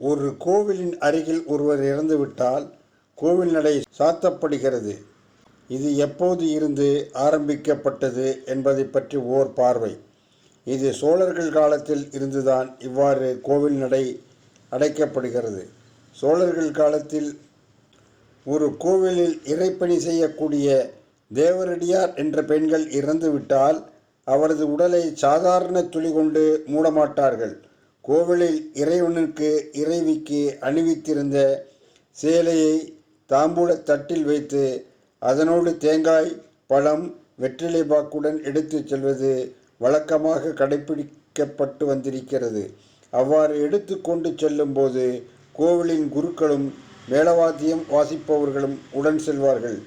ஒரு கோவிலின் அருகில் ஒருவர் இறந்துவிட்டால் கோவில் நடை சாத்தப்படுகிறது. இது எப்போது இருந்து ஆரம்பிக்கப்பட்டது என்பதை பற்றி ஓர் பார்வை. இது சோழர்கள் காலத்தில் இருந்துதான் இவ்வாறு கோவில் நடை அடைக்கப்படுகிறது. சோழர்கள் காலத்தில் ஒரு கோவிலில் இறைப்பணி செய்யக்கூடிய தேவரடியார் என்ற பெண்கள் இறந்துவிட்டால் அவரது உடலை சாதாரண துளி கொண்டு மூடமாட்டார்கள். கோவிலில் இறைவனுக்கு இறைவிக்கு அணிவித்திருந்த சேலையை தாம்பூல தட்டில் வைத்து அதனோடு தேங்காய் பழம் வெற்றிலை பாக்குடன் எடுத்துச் செல்வது வழக்கமாக கடைபிடிக்கப்பட்டு வந்திருக்கிறது. அவ்வாறு எடுத்து கொண்டு செல்லும்போது கோவிலின் குருக்களும் மேலவாத்தியம் வாசிப்பவர்களும் உடன் செல்வார்கள்.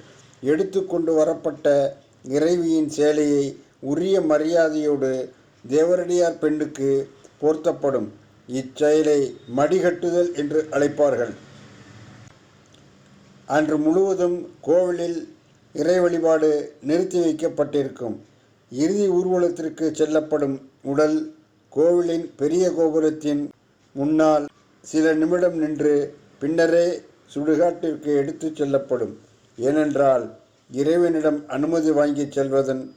எடுத்து கொண்டு வரப்பட்ட இறைவியின் சேலையை உரிய மரியாதையோடு தேவரடியார் பெண்ணுக்கு போர்த்தப்படும். இச்செயலை மடிகட்டுதல் என்று அழைப்பார்கள். அன்று முழுவதும் கோவிலில் இறை வழிபாடு நிறுத்தி வைக்கப்பட்டிருக்கும். இறுதி ஊர்வலத்திற்கு செல்லப்படும் உடல் கோவிலின் பெரிய கோபுரத்தின் முன்னால் சில நிமிடம் நின்று பின்னரே சுடுகாட்டிற்கு எடுத்துச் செல்லப்படும். ஏனென்றால் இறைவனிடம் அனுமதி வாங்கிச் செல்வதன்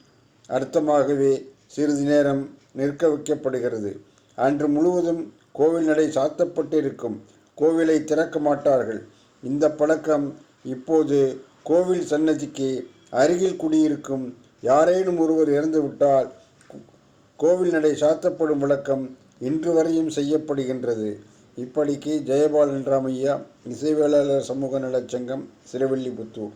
அர்த்தமாகவே சிறிது நேரம் நிற்க வைக்கப்படுகிறது. அன்று முழுவதும் கோவில் நடை சாத்தப்பட்டிருக்கும். கோவிலை திறக்க மாட்டார்கள். இந்த பழக்கம் இப்போது கோவில் சன்னதிக்கு அருகில் குடியிருக்கும் யாரேனும் ஒருவர் இறந்துவிட்டால் கோவில் நடை சாத்தப்படும் வழக்கம் இன்று வரையும் செய்யப்படுகின்றது. இப்படிக்கு ஜெயபாலன் ராமையா இசைவேளாளர் சமூக நலச்சங்கம் சிறவில்லிபுத்தூர் சிறுவில்லிபுத்தூர்